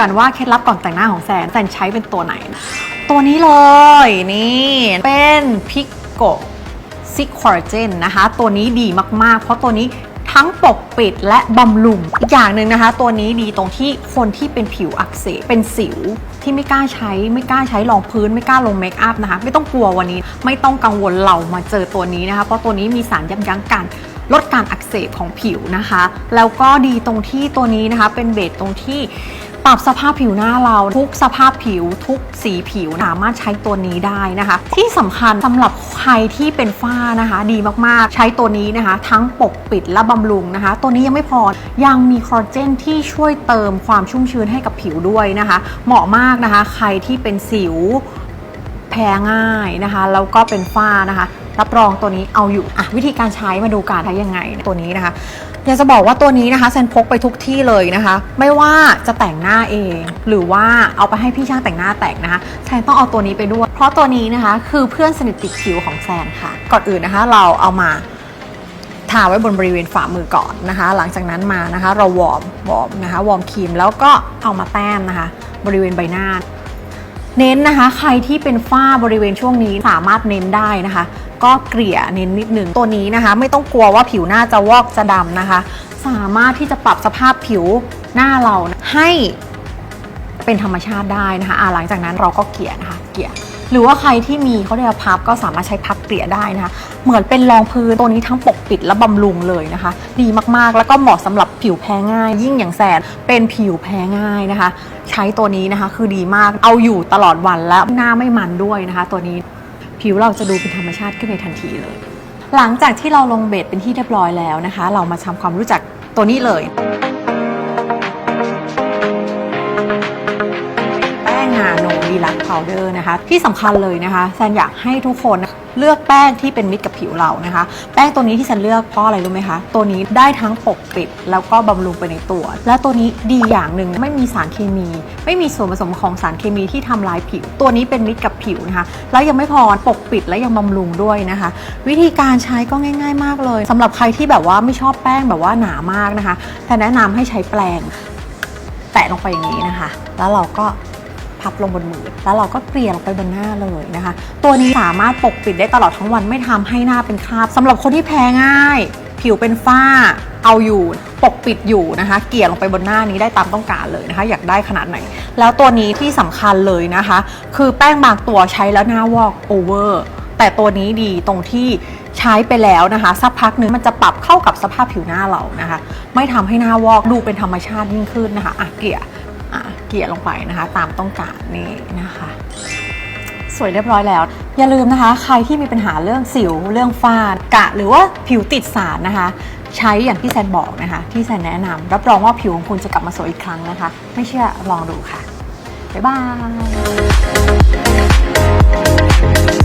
กันว่าเคล็ดลับก่อนแต่งหน้าของแซนแซนใช้เป็นตัวไหน ตัวนี้เลยนี่เป็นพิกโกซิคอร์เจนนะคะ ตัวนี้ดีมาก ๆ เพราะตัวนี้ทั้งปกปิดและบำรุง อีกอย่างหนึ่งนะคะ ตัวนี้ดีตรงที่คนที่เป็นผิวอักเสบเป็นสิวที่ไม่กล้าใช้ ไม่กล้าใช้รองพื้นไม่กล้าลงเมคอัพนะคะ ไม่ต้องกลัววันนี้ ไม่ต้องกังวลเรามาเจอตัวนี้นะคะ เพราะตัวนี้มีสารยับยั้งการลดการอักเสบของผิวนะคะ แล้วก็ดีตรงที่ตัวนี้นะคะ เป็นเบสตรงที่ ปรับสภาพผิวหน้าเราทุกสภาพผิวทุกสีผิวสามารถใช้ตัวนี้ได้นะคะ ที่สำคัญสำหรับใครที่เป็นฝ้านะคะ ดีมากๆ ใช้ตัวนี้นะคะ ทั้งปกปิดและบำรุงนะคะ ตัวนี้ยังไม่พอยังมีคอลลาเจนที่ช่วยเติมความชุ่มชื้นให้กับผิวด้วยนะคะ เหมาะมากนะคะ ใครที่เป็นสิวแพ้ง่ายนะคะแล้วก็เป็นฝ้านะคะ รับรองตัวนี้เอาอยู่อะวิธีการใช้มาดูการใช้ยังไงตัวนี้นะคะ อยากจะบอกว่าตัวนี้นะคะแซนพกไปทุกที่เลยนะคะ ไม่ว่าจะแต่งหน้าเอง หรือว่าเอาไปให้พี่ช่างแต่งหน้าแต่งนะคะแซนต้องเอาตัวนี้ไปด้วย เพราะตัวนี้นะคะคือเพื่อนสนิทติดผิวของแซนค่ะ ก่อนอื่นนะคะ เราเอามาทาไว้บนบริเวณฝ่ามือก่อนนะคะ หลังจากนั้นมานะคะ เราวอร์มวอร์มนะคะวอร์มครีมแล้วก็เอามาแต้มนะคะ บริเวณใบหน้า เน้นนะคะ ใครที่เป็นฝ้าบริเวณช่วงนี้สามารถเน้นได้นะคะ ก็เกลี่ยเน้นนิดหนึ่งตัวนี้นะคะ ไม่ต้องกลัวว่าผิวหน้าจะวอกจะดำนะคะ สามารถที่จะปรับสภาพผิวหน้าเราให้เป็นธรรมชาติได้นะคะะหลังจากนั้นเราก็เกลี่ยนะคะ เกลี่ย หรือว่าใครที่มีเขาเรียกว่าพับก็สามารถใช้พับเกลี่ยได้นะคะ เหมือนเป็นรองพื้นตัวนี้ทั้งปกปิดและบำรุงเลยนะคะ ดีมากๆ แล้วก็เหมาะสำหรับผิวแพ้ง่าย ยิ่งอย่างแสนเป็นผิวแพ้ง่ายนะคะ ใช้ตัวนี้นะคะคือดีมากเอาอยู่ตลอดวันและหน้าไม่มันด้วยนะคะ ตัวนี้ผิวเราจะดูเป็นธรรมชาติขึ้นในทันทีเลย หลังจากที่เราลงเบสเป็นที่เรียบร้อยแล้วนะคะ เรามาทำความรู้จักตัวนี้เลย โนดีลักพาวเดอร์นะคะ ที่สำคัญเลยนะคะแซนอยากให้ทุกคนเลือกแป้งที่เป็นมิตรกับผิวเรานะคะ แป้งตัวนี้ที่แซนเลือกเพราะอะไรรู้ไหมคะ ตัวนี้ได้ทั้งปกปิดแล้วก็บำรุงไปในตัว และตัวนี้ดีอย่างหนึ่งไม่มีสารเคมี ไม่มีส่วนผสมของสารเคมีที่ทำลายผิว ตัวนี้เป็นมิตรกับผิวนะคะ แล้วยังไม่พอปกปิดและยังบำรุงด้วยนะคะ วิธีการใช้ก็ง่าย ๆ มากเลยสำหรับใครที่แบบว่าไม่ชอบแป้งแบบว่าหนามากนะคะแต่แนะนำให้ใช้แปรงแตะลงไปอย่างนี้นะคะ แล้วเราก็ พับลงบนมือ แล้วเราก็เกลี่ยลงไปบนหน้าเลยนะคะ ตัวนี้สามารถปกปิดได้ตลอดทั้งวันไม่ทำให้หน้าเป็นคราบสำหรับคนที่แพ้ง่าย ผิวเป็นฝ้าเอาอยู่ปกปิดอยู่นะคะ เกลี่ยลงไปบนหน้านี้ได้ตามต้องการเลยนะคะ อยากได้ขนาดไหน แล้วตัวนี้ที่สำคัญเลยนะคะ คือแป้งบางตัวใช้แล้วหน้าวอกโอเวอร์แต่ตัวนี้ดีตรงที่ใช้ไปแล้วนะคะ สักพักหนึงมันจะปรับเข้ากับสภาพผิวหน้าเรานะคะ ไม่ทำให้หน้าวอกดูเป็นธรรมชาติยิ่งขึ้นนะคะอะเกลี่ย เกลี่ยลงไปนะคะ ตามต้องการนี่นะคะสวยเรียบร้อยแล้ว อย่าลืมนะคะ ใครที่มีปัญหาเรื่องสิวเรื่องฝ้ากะ หรือว่าผิวติดสารนะคะ ใช้อย่างที่แซนบอกนะคะ ที่แซนแนะนำรับรองว่าผิวของคุณจะกลับมาสวยอีกครั้งนะคะ ไม่เชื่อลองดูค่ะ บ๊ายบาย